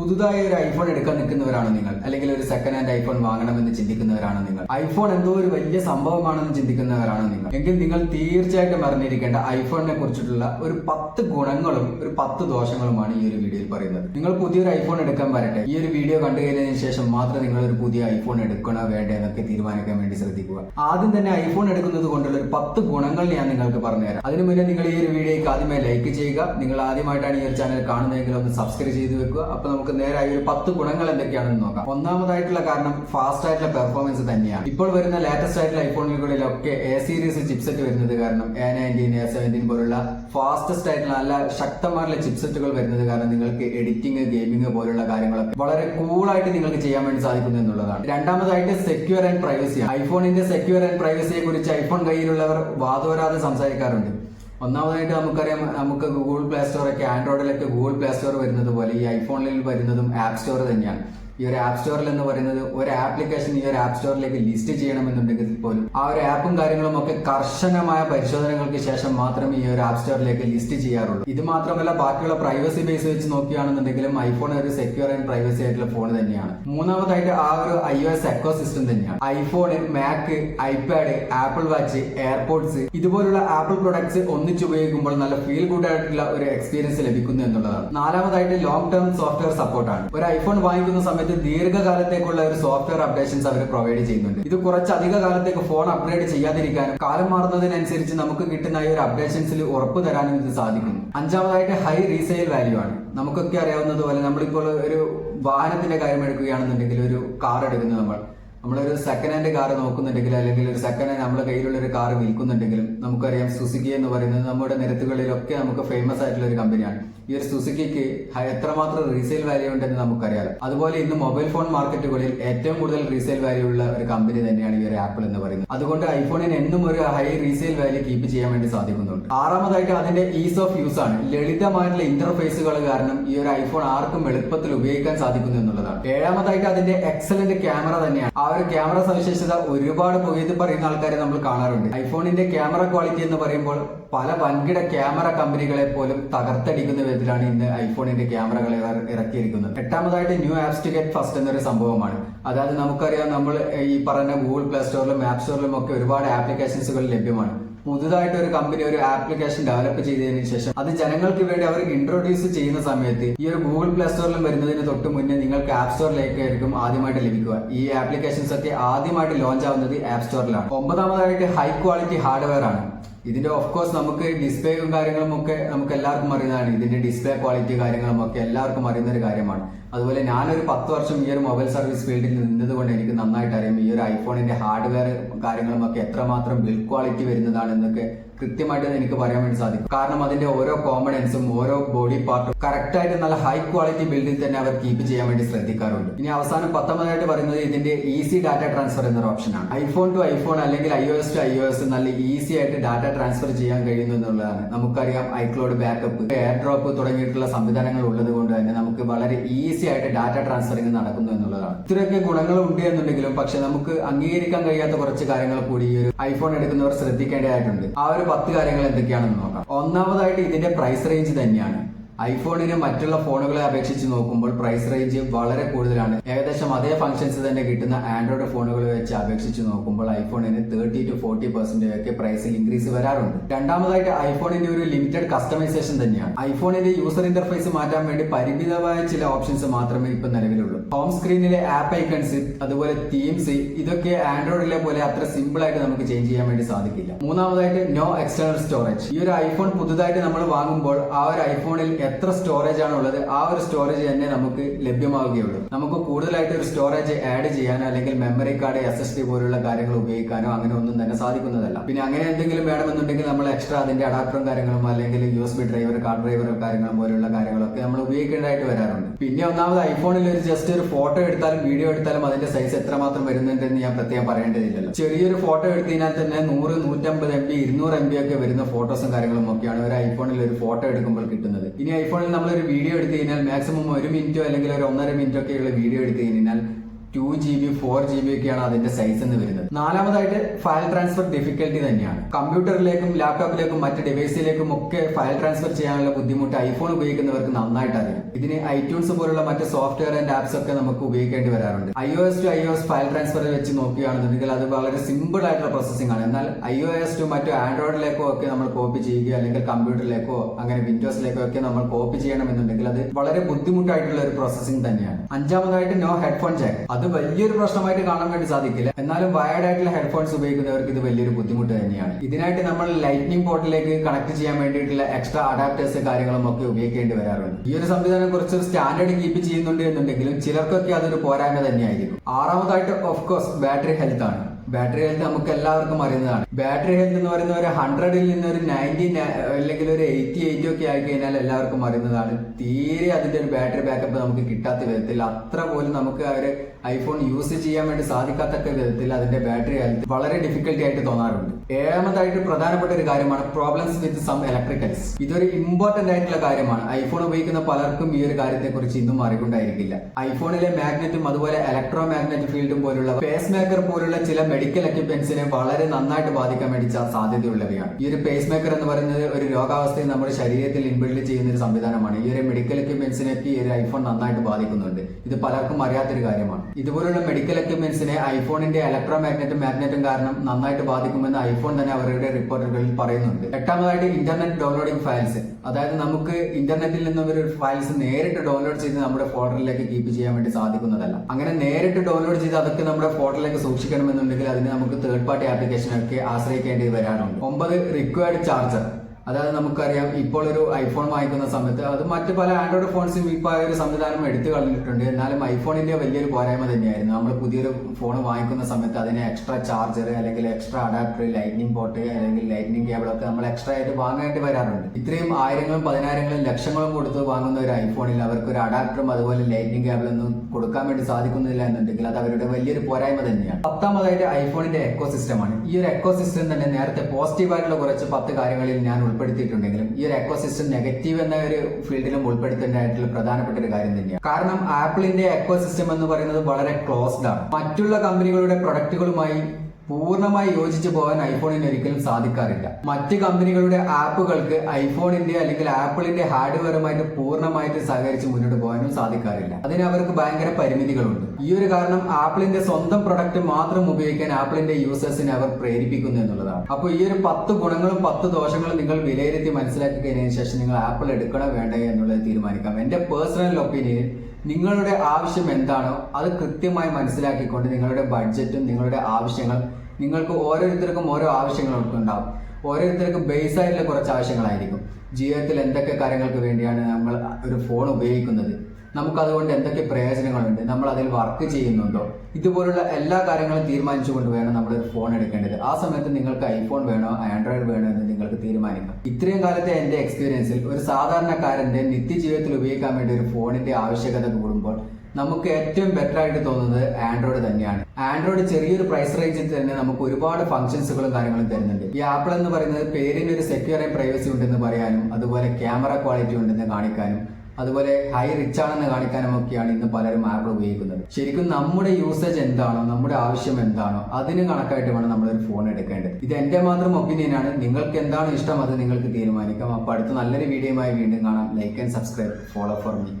പുതുതായി ഒരു ഐഫോൺ എടുക്കാൻ നിൽക്കുന്നവരാണോ നിങ്ങൾ? അല്ലെങ്കിൽ ഒരു സെക്കൻഡ് ഹാൻഡ് ഐഫോൺ വാങ്ങണമെന്ന് ചിന്തിക്കുന്നവരാണോ നിങ്ങൾ? ഐഫോൺ എന്തോ ഒരു വലിയ സംഭവമാണെന്ന് ചിന്തിക്കുന്നവരാണോ നിങ്ങൾ? എങ്കിൽ നിങ്ങൾ തീർച്ചയായിട്ടും അറിഞ്ഞിരിക്കേണ്ട ഐഫോണിനെ കുറിച്ചിട്ടുള്ള ഒരു പത്ത് ഗുണങ്ങളും ഒരു പത്ത് ദോഷങ്ങളുമാണ് ഈ ഒരു വീഡിയോയിൽ പറയുന്നത്. നിങ്ങൾ പുതിയൊരു ഐഫോൺ എടുക്കാൻ വരട്ടെ. ഈ ഒരു വീഡിയോ കണ്ടു കഴിഞ്ഞതിന് ശേഷം മാത്രം നിങ്ങൾ ഒരു പുതിയ ഐഫോൺ എടുക്കണോ വേണ്ടേ എന്നൊക്കെ തീരുമാനിക്കാൻ വേണ്ടി ശ്രദ്ധിക്കുക. ആദ്യം തന്നെ ഐഫോൺ എടുക്കുന്നത് കൊണ്ടുള്ള ഒരു പത്ത് ഗുണങ്ങൾ ഞാൻ നിങ്ങൾക്ക് പറഞ്ഞുതരാം. അതിനു മുന്നേ നിങ്ങൾ ഈ ഒരു വീഡിയോയ്ക്ക് ആദ്യമായി ലൈക്ക് ചെയ്യുക. നിങ്ങൾ ആദ്യമായിട്ടാണ് ഈ ഒരു ചാനൽ കാണുന്നതെങ്കിൽ ഒന്ന് സബ്സ്ക്രൈബ് ചെയ്ത് വെക്കുക. അപ്പൊ നമുക്ക് നേരെ നേരായ ഒരു പത്ത് ഗുണങ്ങൾ എന്തൊക്കെയാണെന്ന് നോക്കാം. ഒന്നാമതായിട്ടുള്ള കാരണം ഫാസ്റ്റ് ആയിട്ടുള്ള പെർഫോമൻസ് തന്നെയാണ്. ഇപ്പോൾ വരുന്ന ലേറ്റസ്റ്റ് ആയിട്ടുള്ള ഐഫോണുകളിലൊക്കെ എ സീരീസ് ചിപ്സെറ്റ് വരുന്നത് കാരണം എ നയന്റീൻ എ സെവന്റീൻ പോലുള്ള ഫാസ്റ്റസ്റ്റ് ആയിട്ടുള്ള നല്ല ശക്തമായിട്ടുള്ള ചിപ്സെറ്റുകൾ വരുന്നത് കാരണം നിങ്ങൾക്ക് എഡിറ്റിംഗ് ഗെയിമിംഗ് പോലുള്ള കാര്യങ്ങളൊക്കെ വളരെ കൂളായിട്ട് നിങ്ങൾക്ക് ചെയ്യാൻ വേണ്ടി സാധിക്കുന്നു എന്നുള്ളതാണ്. രണ്ടാമതായിട്ട് സെക്യൂർ ആൻഡ് പ്രൈവസി ഐഫോണിന്റെ സെക്യൂർ ആൻഡ് പ്രൈവസിയെ കുറിച്ച് ഐഫോൺ കയ്യിലുള്ളവർ വാദോരാതെ സംസാരിക്കാറുണ്ട്. ഒന്നാമതായിട്ട് നമുക്കറിയാം നമുക്ക് ഗൂഗിൾ പ്ലേ സ്റ്റോറൊക്കെ ആൻഡ്രോയിഡിലൊക്കെ ഗൂഗിൾ പ്ലേ സ്റ്റോർ വരുന്നത് പോലെ ഈ ഐഫോണിൽ വരുന്നതും ആപ്പ് സ്റ്റോർ തന്നെയാണ്. ഈ ഒരു ആപ്പ് സ്റ്റോറിൽ എന്ന് പറയുന്നത് ഒരു ആപ്ലിക്കേഷൻ ഈ ഒരു ആപ്പ് സ്റ്റോറിലേക്ക് ലിസ്റ്റ് ചെയ്യണമെന്നുണ്ടെങ്കിൽ പോലും ആ ഒരു ആപ്പും കാര്യങ്ങളും ഒക്കെ കർശനമായ പരിശോധനകൾക്ക് ശേഷം മാത്രമേ ഈ ഒരു ആപ്പ് സ്റ്റോറിലേക്ക് ലിസ്റ്റ് ചെയ്യാറുള്ളൂ. ഇത് മാത്രമല്ല ബാക്കിയുള്ള പ്രൈവസി ബേസ് വെച്ച് നോക്കുകയാണെന്നുണ്ടെങ്കിലും ഐഫോൺ ഒരു സെക്യൂർ ആൻഡ് പ്രൈവസി ആയിട്ടുള്ള ഫോൺ തന്നെയാണ്. മൂന്നാമതായിട്ട് ആ ഒരു I O S ecosystem തന്നെയാണ്. IPhone Mac iPad Apple watch AirPods ഇതുപോലുള്ള ആപ്പിൾ പ്രൊഡക്ട്സ് ഒന്നിച്ച് ഉപയോഗിക്കുമ്പോൾ നല്ല ഫീൽ ഗുഡ് ആയിട്ടുള്ള ഒരു എക്സ്പീരിയൻസ് ലഭിക്കുന്നു എന്നുള്ളതാണ്. നാലാമതായിട്ട് ലോങ് ടേം സോഫ്റ്റ്വെയർ സപ്പോർട്ടാണ് ഒരു ഐഫോൺ വാങ്ങിക്കുന്ന സമയത്ത് ദീർഘകാലത്തേക്കുള്ള ഒരു സോഫ്റ്റ്വെയർ അപ്ഡേഷൻസ് അവർ പ്രൊവൈഡ് ചെയ്യുന്നുണ്ട്. ഇത് കുറച്ച് അധിക കാലത്തേക്ക് ഫോൺ അപ്ഗ്രേഡ് ചെയ്യാതിരിക്കാനും കാലം മാറുന്നതിനനുസരിച്ച് നമുക്ക് കിട്ടുന്ന ഈ ഒരു അപ്ഡേഷൻസിൽ ഉറപ്പ് തരാനും ഇത് സാധിക്കുന്നു. അഞ്ചാമതായിട്ട് ഹൈ റീസെയിൽ വാല്യൂ ആണ്. നമുക്കൊക്കെ അറിയാവുന്നതുപോലെ നമ്മളിപ്പോൾ ഒരു വാഹനത്തിന്റെ കാര്യം എടുക്കുകയാണെന്നുണ്ടെങ്കിൽ ഒരു കാർ എടുക്കുന്നത് നമ്മൾ. നമ്മളൊരു സെക്കൻഡ് ഹാൻഡ് കാർ നോക്കുന്നുണ്ടെങ്കിൽ അല്ലെങ്കിൽ ഒരു സെക്കൻഡ് ഹാൻഡ് നമ്മുടെ കയ്യിലുള്ള ഒരു കാർ വിൽക്കുന്നുണ്ടെങ്കിലും നമുക്കറിയാം സുസുക്കി എന്ന് പറയുന്നത് നമ്മുടെ നിരത്തുകളിലൊക്കെ നമുക്ക് ഫേമസ് ആയിട്ടുള്ള ഒരു കമ്പനിയാണ് ഈ ഒരു സുസുക്കിക്ക് എത്രമാത്രം റീസെയിൽ വാല്യൂ ഉണ്ടെന്ന് നമുക്കറിയാം അതുപോലെ ഇന്ന് മൊബൈൽ ഫോൺ മാർക്കറ്റുകളിൽ ഏറ്റവും കൂടുതൽ റീസെയിൽ വാല്യൂ ഉള്ള ഒരു കമ്പനി തന്നെയാണ് ഈ ഒരു ആപ്പിൾ എന്ന് പറയുന്നത്. അതുകൊണ്ട് ഐഫോണിന് എന്നും ഒരു ഹൈ റീസെയിൽ വാല്യൂ കീപ്പ് ചെയ്യാൻ വേണ്ടി സാധിക്കുന്നുണ്ട്. ആറാമതായിട്ട് അതിന്റെ ഈസ് ഓഫ് യൂസ് ആണ്. ലളിതമായിട്ടുള്ള ഇന്റർഫേസുകൾ കാരണം ഈ ഒരു ഐഫോൺ ആർക്കും എളുപ്പത്തിൽ ഉപയോഗിക്കാൻ സാധിക്കുന്നു എന്നുള്ളതാണ്. ഏഴാമതായിട്ട് അതിന്റെ എക്സലന്റ് ക്യാമറ തന്നെയാണ്. ഒരു ക്യാമറ സവിശേഷത ഒരുപാട് പുകഴ്ത്തി പറയുന്ന ആൾക്കാരെ നമ്മൾ കാണാറുണ്ട്. ഐഫോണിന്റെ ക്യാമറ ക്വാളിറ്റി എന്ന് പറയുമ്പോൾ പല വൻകിട ക്യാമറ കമ്പനികളെ പോലും തകർത്തടിക്കുന്ന വിധത്തിലാണ് ഇന്ന് ഐഫോണിന്റെ ക്യാമറകൾ ഇറക്കിയിരിക്കുന്നത്. എട്ടാമതായിട്ട് new apps to get first എന്നൊരു സംഭവമാണ്. അതായത് നമുക്കറിയാം നമ്മൾ ഈ പറഞ്ഞ ഗൂഗിൾ പ്ലേ സ്റ്റോറിലും ആപ്പ് സ്റ്റോറിലും ഒക്കെ ഒരുപാട് ആപ്ലിക്കേഷൻസുകൾ ലഭ്യമാണ്. പുതുതായിട്ട് ഒരു കമ്പനി ഒരു ആപ്ലിക്കേഷൻ ഡെവലപ്പ് ചെയ്തതിന് ശേഷം അത് ജനങ്ങൾക്ക് വേണ്ടി അവർ ഇൻട്രൊഡ്യൂസ് ചെയ്യുന്ന സമയത്ത് ഈ ഒരു ഗൂഗിൾ പ്ലേ സ്റ്റോറിലും വരുന്നതിന് തൊട്ട് മുന്നേ നിങ്ങൾക്ക് ആപ്പ് സ്റ്റോറിലേക്ക് ആയിരിക്കും ആദ്യമായിട്ട് ലഭിക്കുക. ഈ ആപ്ലിക്കേഷൻസ് ഒക്കെ ആദ്യമായിട്ട് ലോഞ്ച് ആവുന്നത് ആപ്പ് സ്റ്റോറിലാണ് ഒമ്പതാമതായിട്ട് ഹൈ ക്വാളിറ്റി ഹാർഡ്വെയർ ആണ്. ഇതിന്റെ ഓഫ് കോഴ്സ് നമുക്ക് ഡിസ്പ്ലേയും കാര്യങ്ങളും ഒക്കെ നമുക്ക് എല്ലാവർക്കും അറിയുന്നതാണ്. ഇതിന്റെ ഡിസ്പ്ലേ ക്വാളിറ്റി കാര്യങ്ങളും ഒക്കെ എല്ലാവർക്കും അറിയുന്ന ഒരു കാര്യമാണ്. അതുപോലെ ഞാനൊരു പത്ത് വർഷം ഈ ഒരു മൊബൈൽ സർവീസ് ഫീൽഡിൽ നിന്നത് കൊണ്ട് എനിക്ക് നന്നായിട്ട് അറിയാം. ഈ ഒരു ഐഫോണിന്റെ ഹാർഡ്വെയർ കാര്യങ്ങളും ഒക്കെ എത്രമാത്രം ബിൽഡ് ക്വാളിറ്റി വരുന്നതാണെന്നൊക്കെ കൃത്യമായിട്ട് എനിക്ക് പറയാൻ വേണ്ടി സാധിക്കും. കാരണം അതിന്റെ ഓരോ കോമ്പണൻസും ഓരോ ബോഡി പാർട്ടും കറക്റ്റ് ആയിട്ട് നല്ല ഹൈ ക്വാളിറ്റി ബിൽഡിൽ തന്നെ അവർ കീപ്പ് ചെയ്യാൻ വേണ്ടി ശ്രദ്ധിക്കാറുണ്ട്. ഇനി അവസാനം പത്തൊമ്പതായിട്ട് പറയുന്നത് ഇതിന്റെ ഈസി ഡാറ്റ ട്രാൻസ്ഫർ എന്നൊരു ഓപ്ഷനാണ് ഐഫോൺ ടു ഐഫോൺ അല്ലെങ്കിൽ I O S to I O S നല്ല ഈസി ആയിട്ട് ഡാറ്റ ട്രാൻസ്ഫർ ചെയ്യാൻ കഴിയുന്നു എന്നുള്ളതാണ്. നമുക്കറിയാം ഐക്ലോഡ് ബാക്കപ്പ് എയർ ഡ്രോപ്പ് തുടങ്ങിയിട്ടുള്ള സംവിധാനങ്ങൾ ഉള്ളത് കൊണ്ട് തന്നെ നമുക്ക് വളരെ ഈസി ആയിട്ട് ഡാറ്റ ട്രാൻസ്ഫറിങ് നടക്കുന്നു എന്നുള്ളതാണ്. ഇത്രയൊക്കെ ഗുണങ്ങൾ ഉണ്ട് എന്നുണ്ടെങ്കിലും പക്ഷെ നമുക്ക് അംഗീകരിക്കാൻ കഴിയാത്ത കുറച്ച് കാര്യങ്ങൾ കൂടി ഈ ഒരു ഐഫോൺ എടുക്കുന്നവർ ശ്രദ്ധിക്കേണ്ടതായിട്ടുണ്ട്. ആ ഒരു പത്ത് കാര്യങ്ങൾ എന്തൊക്കെയാണെന്ന് നോക്കാം. ഒന്നാമതായിട്ട് ഇതിന്റെ പ്രൈസ് റേഞ്ച് തന്നെയാണ്. ഐഫോണിന് മറ്റുള്ള ഫോണുകളെ അപേക്ഷിച്ച് നോക്കുമ്പോൾ പ്രൈസ് റേഞ്ച് വളരെ കൂടുതലാണ്. ഏകദേശം അതേ ഫംഗ്ഷൻസ് തന്നെ കിട്ടുന്ന ആൻഡ്രോയിഡ് ഫോണുകൾ വെച്ച് അപേക്ഷിച്ച് നോക്കുമ്പോൾ ഐഫോണിന് തേർട്ടി ടു ഫോർട്ടി പെർസെന്റേജ് ഒക്കെ പ്രൈസിൽ ഇൻക്രീസ് വരാറുണ്ട്. രണ്ടാമതായിട്ട് ഐഫോണിന്റെ ഒരു ലിമിറ്റഡ് കസ്റ്റമൈസേഷൻ തന്നെയാണ്. ഐഫോണിന്റെ യൂസർ ഇന്റർഫേസ് മാറ്റാൻ വേണ്ടി പരിമിതമായ ചില ഓപ്ഷൻസ് മാത്രമേ ഇപ്പൊ നിലവിലുള്ളൂ. ഹോം സ്ക്രീനിലെ ആപ്പ് ഐക്കൺസ് അതുപോലെ തീംസ് ഇതൊക്കെ ആൻഡ്രോയിഡിലെ പോലെ അത്ര സിമ്പിൾ ആയിട്ട് നമുക്ക് ചേഞ്ച് ചെയ്യാൻ വേണ്ടി സാധിക്കില്ല. മൂന്നാമതായിട്ട് നോ എക്സ്റ്റേണൽ സ്റ്റോറേജ് ഈ ഒരു ഐഫോൺ പുതുതായിട്ട് നമ്മൾ വാങ്ങുമ്പോൾ ആ ഒരു ഐഫോണിൽ എത്ര സ്റ്റോറേജ് ആണ് ഉള്ളത് ആ ഒരു സ്റ്റോറേജ് തന്നെ നമുക്ക് ലഭ്യമാവുകയുള്ളൂ. നമുക്ക് കൂടുതലായിട്ട് ഒരു സ്റ്റോറേജ് ആഡ് ചെയ്യാനോ അല്ലെങ്കിൽ memory card S S D പോലുള്ള കാര്യങ്ങൾ ഉപയോഗിക്കാനോ അങ്ങനെ ഒന്നും തന്നെ സാധിക്കുന്നതല്ല. പിന്നെ അങ്ങനെ എന്തെങ്കിലും വേണമെന്നുണ്ടെങ്കിൽ നമ്മൾ എക്സ്ട്രാ അതിന്റെ അഡാപ്റ്ററും കാര്യങ്ങളും അല്ലെങ്കിൽ U S B driver car driver കാര്യങ്ങളും പോലുള്ള കാര്യങ്ങളൊക്കെ നമ്മൾ ഉപയോഗിക്കേണ്ടതായിട്ട് വരാറുണ്ട്. പിന്നെ ഒന്നാമത് ഐഫോണിൽ ഒരു ജസ്റ്റ് ഒരു ഫോട്ടോ എടുത്താലും വീഡിയോ എടുത്താലും അതിന്റെ സൈസ് എത്രമാത്രം വരുന്നുണ്ടെന്ന് ഞാൻ പ്രത്യേകം പറയേണ്ടതില്ലല്ലോ. ചെറിയൊരു ഫോട്ടോ എടുത്തതിനാൽ തന്നെ നൂറ് നൂറ്റമ്പത് എം ബി ഇരുന്നൂറ് എം ബി ഒക്കെ വരുന്ന ഫോട്ടോസും കാര്യങ്ങളും ഒക്കെയാണ് ഒരു ഐഫോണിൽ ഒരു ഫോട്ടോ എടുക്കുമ്പോൾ കിട്ടുന്നത്. ഇനി ഐഫോണിൽ നമ്മളൊരു വീഡിയോ എടുത്തു കഴിഞ്ഞാൽ മാക്സിമം ഒരു മിനിറ്റോ അല്ലെങ്കിൽ ഒരു ഒന്നര മിനിറ്റോ ഒക്കെയുള്ള വീഡിയോ എടുത്തു കഴിഞ്ഞാൽ two G B four G B ഒക്കെയാണ് അതിന്റെ സൈസ് എന്ന് വരുന്നത്. നാലാമതായിട്ട് ഫയൽ ട്രാൻസ്ഫർ ഡിഫിക്കൽട്ടി തന്നെയാണ്. കമ്പ്യൂട്ടറിലേക്കും ലാപ്ടോപ്പിലേക്കും മറ്റ് ഡിവൈസിലേക്കും ഒക്കെ ഫയൽ ട്രാൻസ്ഫർ ചെയ്യാനുള്ള ബുദ്ധിമുട്ട് ഐഫോൺ ഉപയോഗിക്കുന്നവർക്ക് നന്നായിട്ട് അറിയാം ഇതിന് ഐട്യൂൺസ് പോലുള്ള മറ്റ് സോഫ്റ്റ്വെയർ ആൻഡ് ആപ്സ് ഒക്കെ നമുക്ക് ഉപയോഗിക്കേണ്ടി വരാറുണ്ട്. I O S to I O S file transfer വെച്ച് നോക്കുകയാണെന്നുണ്ടെങ്കിൽ അത് വളരെ സിമ്പിൾ ആയിട്ടുള്ള പ്രോസസ്സിംഗ് ആണ്. എന്നാൽ ഐ ഒ എസ് ടു മറ്റു ആൻഡ്രോയിഡിലേക്കോ ഒക്കെ നമ്മൾ കോപ്പി ചെയ്യുക അല്ലെങ്കിൽ കമ്പ്യൂട്ടറിലേക്കോ അങ്ങനെ വിൻഡോസിലേക്കോ ഒക്കെ നമ്മൾ കോപ്പി ചെയ്യണമെന്നുണ്ടെങ്കിൽ അത് വളരെ ബുദ്ധിമുട്ടായിട്ടുള്ള ഒരു പ്രോസസ്സിംഗ് തന്നെയാണ്. അഞ്ചാമതായിട്ട് നോ ഹെഡ്ഫോൺ ജാക്ക് അത് വലിയൊരു പ്രശ്നമായിട്ട് കാണാൻ വേണ്ടി സാധിക്കില്ല. എന്നാലും വയർഡ് ആയിട്ടുള്ള ഹെഡ്ഫോൺസ് ഉപയോഗിക്കുന്നവർക്ക് ഇത് വലിയൊരു ബുദ്ധിമുട്ട് തന്നെയാണ്. ഇതിനായിട്ട് നമ്മൾ ലൈറ്റ്നിങ് പോർട്ടിലേക്ക് കണക്ട് ചെയ്യാൻ വേണ്ടിയിട്ടുള്ള എക്സ്ട്രാ അഡാപ്റ്റേഴ്സ് കാര്യങ്ങളും ഒക്കെ ഉപയോഗിക്കേണ്ടി വരാറുണ്ട്. ഈ ഒരു സംവിധാനം കുറച്ച് സ്റ്റാൻഡേർഡ് കീപ്പ് ചെയ്യുന്നുണ്ട് എന്നുണ്ടെങ്കിലും ചിലർക്കൊക്കെ അതൊരു പോരായ്മ തന്നെയായിരിക്കും. ആറാമതായിട്ട് ഓഫ് കോഴ്സ് ബാറ്ററി ഹെൽത്ത് ആണ്. ബാറ്ററി ഹെൽത്ത് നമുക്ക് എല്ലാവർക്കും അറിയുന്നതാണ്. ബാറ്ററി ഹെൽത്ത് എന്ന് പറയുന്ന ഒരു ഹൺഡ്രഡിൽ നിന്ന് ഒരു നയന്റി അല്ലെങ്കിൽ ഒരു എയ്റ്റി എയ്റ്റി ഒക്കെ ആയി കഴിഞ്ഞാൽ എല്ലാവർക്കും അറിയുന്നതാണ്. തീരെ അതിന്റെ ഒരു ബാറ്ററി ബാക്കപ്പ് നമുക്ക് കിട്ടാത്ത വിധത്തിൽ അത്ര പോലും നമുക്ക് അവർ ഐഫോൺ യൂസ് ചെയ്യാൻ വേണ്ടി സാധിക്കാത്തക്ക വിധത്തിൽ അതിന്റെ ബാറ്ററി ഹെൽത്ത് വളരെ ഡിഫിക്കൽട്ടി ആയിട്ട് തോന്നാറുണ്ട്. ഏഴാമതായിട്ട് പ്രധാനപ്പെട്ട ഒരു കാര്യമാണ് പ്രോബ്ലംസ് വിത്ത് സം ഇലക്ട്രിക്കൽസ് ഇതൊരു ഇമ്പോർട്ടന്റ് ആയിട്ടുള്ള കാര്യമാണ്. ഐഫോൺ ഉപയോഗിക്കുന്ന പലർക്കും ഈ ഒരു കാര്യത്തെ കുറിച്ച് ഇന്നും അറിവുണ്ടായിരിക്കില്ല. ഐഫോണിലെ മാഗ്നറ്റും അതുപോലെ ഇലക്ട്രോ മാഗ്നറ്റ് ഫീൽഡും പോലുള്ള പേസ് മേക്കർ പോലുള്ള ചില മെഡിക്കൽ എക്യുപ്മെന്റ്സിനെ വളരെ നന്നായിട്ട് ബാധിക്കാൻ വേണ്ടി സാധ്യതയുള്ളവയാണ്. ഈ ഒരു പേസ് മേക്കർ എന്ന് പറയുന്നത് ഒരു രോഗാവസ്ഥയെ നമ്മുടെ ശരീരത്തിൽ ഇൻബിൽഡ് ചെയ്യുന്ന ഒരു സംവിധാനമാണ്. ഈ ഒരു മെഡിക്കൽ എക്യുപ്മെന്റ്സിനൊക്കെ ഈ ഒരു ഐഫോൺ നന്നായിട്ട് ബാധിക്കുന്നുണ്ട്. ഇത് പലർക്കും അറിയാത്തൊരു കാര്യമാണ്. ഇതുപോലുള്ള മെഡിക്കൽ എക്യുപ്മെന്റ്സിനെ ഐഫോണിന്റെ ഇലക്ട്രോ മാഗ്നറ്റും മാഗ്നറ്റും കാരണം നന്നായിട്ട് ബാധിക്കുമെന്ന് ഐഫോൺ തന്നെ അവരുടെ റിപ്പോർട്ടുകളിൽ പറയുന്നുണ്ട്. എട്ടാമതായിട്ട് ഇന്റർനെറ്റ് ഡൗൺലോഡിംഗ് ഫയൽസ് അതായത് നമുക്ക് ഇന്റർനെറ്റിൽ നിന്നും ഒരു ഫയൽസ് നേരിട്ട് ഡൗൺലോഡ് ചെയ്ത് നമ്മുടെ ഫോൾഡറിലേക്ക് കീപ്പ് ചെയ്യാൻ വേണ്ടി സാധിക്കുന്നതല്ല. അങ്ങനെ നേരിട്ട് ഡൗൺലോഡ് ചെയ്ത് അതൊക്കെ നമ്മുടെ ഫോൾഡറിലേക്ക് സൂക്ഷിക്കണമെന്നുണ്ടെങ്കിൽ അതിന് നമുക്ക് തേർഡ് പാർട്ടി ആപ്ലിക്കേഷനൊക്കെ ആശ്രയിക്കേണ്ടി വരാനുണ്ട്. ഒമ്പത് റിക്വയർഡ് ചാർജർ അതായത് നമുക്കറിയാം ഇപ്പോൾ ഒരു ഐഫോൺ വാങ്ങിക്കുന്ന സമയത്ത് അത് മറ്റു പല ആൻഡ്രോയിഡ് ഫോൺസും ഇപ്പോൾ ആ ഒരു സംവിധാനം എടുത്തു കളഞ്ഞിട്ടുണ്ട്. എന്നാലും ഐഫോണിന്റെ വലിയൊരു പോരായ്മ തന്നെയായിരുന്നു. നമ്മൾ പുതിയൊരു ഫോൺ വാങ്ങിക്കുന്ന സമയത്ത് അതിന് എക്സ്ട്രാ ചാർജർ അല്ലെങ്കിൽ എക്സ്ട്രാ അഡാപ്റ്റർ ലൈറ്റ്നിങ് പോർട്ട് അല്ലെങ്കിൽ ലൈറ്റ്നിങ് കേബിൾ ഒക്കെ നമ്മൾ എക്സ്ട്രാ ആയിട്ട് വാങ്ങേണ്ടി വരാറുണ്ട്. ഇത്രയും ആയിരങ്ങളും പതിനായിരങ്ങളും ലക്ഷങ്ങളും കൊടുത്ത് വാങ്ങുന്ന ഒരു ഐഫോണിൽ അവർക്ക് ഒരു അഡാപ്റ്ററും അതുപോലെ ലൈറ്റ്നിങ് കേബിളൊന്നും കൊടുക്കാൻ വേണ്ടി സാധിക്കുന്നില്ല എന്നുണ്ടെങ്കിൽ അത് അവരുടെ വലിയൊരു പോരായ്മ തന്നെയാണ്. പത്താമതായിട്ട് ഐഫോണിന്റെ എക്കോ സിസ്റ്റമാണ് ഈ ഒരു എക്കോ സിസ്റ്റം തന്നെ നേരത്തെ പോസിറ്റീവ് ആയിട്ടുള്ള കുറച്ച് പത്ത് കാര്യങ്ങളിൽ ഞാൻ ഉൾപ്പെടുത്തിയിട്ടുണ്ടെങ്കിലും ഈ ഒരു എക്കോസിസ്റ്റം നെഗറ്റീവ് എന്ന ഒരു ഫീൽഡിലും ഉൾപ്പെടുത്തേണ്ടതായിട്ടുള്ള പ്രധാനപ്പെട്ട ഒരു കാര്യം തന്നെയാണ്. കാരണം ആപ്പിളിന്റെ എക്കോസിസ്റ്റം എന്ന് പറയുന്നത് വളരെ ക്ലോസ്ഡ് ആണ്. മറ്റുള്ള കമ്പനികളുടെ പ്രൊഡക്റ്റുകളുമായി പൂർണമായി യോജിച്ച് പോകാൻ ഐഫോണിന് ഒരിക്കലും സാധിക്കാറില്ല. മറ്റ് കമ്പനികളുടെ ആപ്പുകൾക്ക് ഐഫോണിന്റെ അല്ലെങ്കിൽ ആപ്പിളിന്റെ ഹാർഡ്വെയറുമായിട്ട് പൂർണമായിട്ട് സഹകരിച്ച് മുന്നോട്ട് പോകാനും സാധിക്കാറില്ല. അതിന് അവർക്ക് ഭയങ്കര പരിമിതികളുണ്ട്. ഈ ഒരു കാരണം ആപ്പിളിന്റെ സ്വന്തം പ്രൊഡക്റ്റ് മാത്രം ഉപയോഗിക്കാൻ ആപ്പിളിന്റെ യൂസേഴ്സിനെ അവർ പ്രേരിപ്പിക്കുന്നു എന്നുള്ളതാണ്. അപ്പോൾ ഈ ഒരു പത്ത് ഗുണങ്ങളും പത്ത് ദോഷങ്ങളും നിങ്ങൾ വിലയിരുത്തി മനസ്സിലാക്കി കഴിഞ്ഞതിന് ശേഷം നിങ്ങൾ ആപ്പിൾ എടുക്കണോ വേണ്ടേ എന്നുള്ളത് തീരുമാനിക്കാം. എന്റെ പേഴ്സണൽ ഒപ്പീനിയൻ നിങ്ങളുടെ ആവശ്യം എന്താണോ അത് കൃത്യമായി മനസ്സിലാക്കിക്കൊണ്ട് നിങ്ങളുടെ ബഡ്ജറ്റും നിങ്ങളുടെ ആവശ്യങ്ങൾ നിങ്ങൾക്ക് ഓരോരുത്തർക്കും ഓരോ ആവശ്യങ്ങളൊക്കെ ഉണ്ടാവും. ഓരോരുത്തർക്കും ബേസ് ആയിട്ടുള്ള കുറച്ച് ആവശ്യങ്ങളായിരിക്കും. ജീവിതത്തിൽ എന്തൊക്കെ കാര്യങ്ങൾക്ക് വേണ്ടിയാണ് നമ്മൾ ഒരു ഫോൺ ഉപയോഗിക്കുന്നത്? നമുക്കതുകൊണ്ട് എന്തൊക്കെ പ്രയോജനങ്ങളുണ്ട്? നമ്മൾ അതിൽ വർക്ക് ചെയ്യുന്നുണ്ടോ? ഇതുപോലുള്ള എല്ലാ കാര്യങ്ങളും തീരുമാനിച്ചുകൊണ്ട് വേണം നമ്മൾ ഒരു ഫോൺ എടുക്കേണ്ടത്. ആ സമയത്ത് നിങ്ങൾക്ക് ഐഫോൺ വേണോ ആൻഡ്രോയിഡ് വേണോ എന്ന് നിങ്ങൾക്ക് തീരുമാനിക്കാം. ഇത്രയും കാലത്തെ എന്റെ എക്സ്പീരിയൻസിൽ ഒരു സാധാരണക്കാരന്റെ നിത്യജീവിതത്തിൽ ഉപയോഗിക്കാൻ വേണ്ടി ഒരു ഫോണിന്റെ ആവശ്യകത കൂടുമ്പോൾ നമുക്ക് ഏറ്റവും ബെറ്റർ ആയിട്ട് തോന്നുന്നത് ആൻഡ്രോയിഡ് തന്നെയാണ്. ആൻഡ്രോയിഡ് ചെറിയൊരു പ്രൈസ് റേഞ്ചിൽ തന്നെ നമുക്ക് ഒരുപാട് ഫംഗ്ഷൻസുകളും കാര്യങ്ങളും തരുന്നുണ്ട്. ഈ ആപ്പിൾ എന്ന് പറയുന്നത് പേരിന് ഒരു സെക്യൂർ ആൻഡ് പ്രൈവസി ഉണ്ടെന്ന് പറയാനും അതുപോലെ ക്യാമറ ക്വാളിറ്റി ഉണ്ടെന്ന് കാണിക്കാനും അതുപോലെ ഹൈ റിച്ച് ആണെന്ന് കാണിക്കാനും ഒക്കെയാണ് ഇന്ന് പലരും ആപ്പിൾ ഉപയോഗിക്കുന്നത്. ശരിക്കും നമ്മുടെ യൂസേജ് എന്താണോ നമ്മുടെ ആവശ്യം എന്താണോ അതിന് കണക്കായിട്ട് വേണം നമ്മളൊരു ഫോൺ എടുക്കേണ്ടത്. ഇത് എന്റെ മാത്രം ഒപ്പീനിയൻ ആണ്. നിങ്ങൾക്ക് എന്താണോ ഇഷ്ടം അത് നിങ്ങൾക്ക് തീരുമാനിക്കാം. അപ്പോൾ അടുത്ത നല്ലൊരു വീഡിയോയുമായി വീണ്ടും കാണാം. Like and subscribe follow for me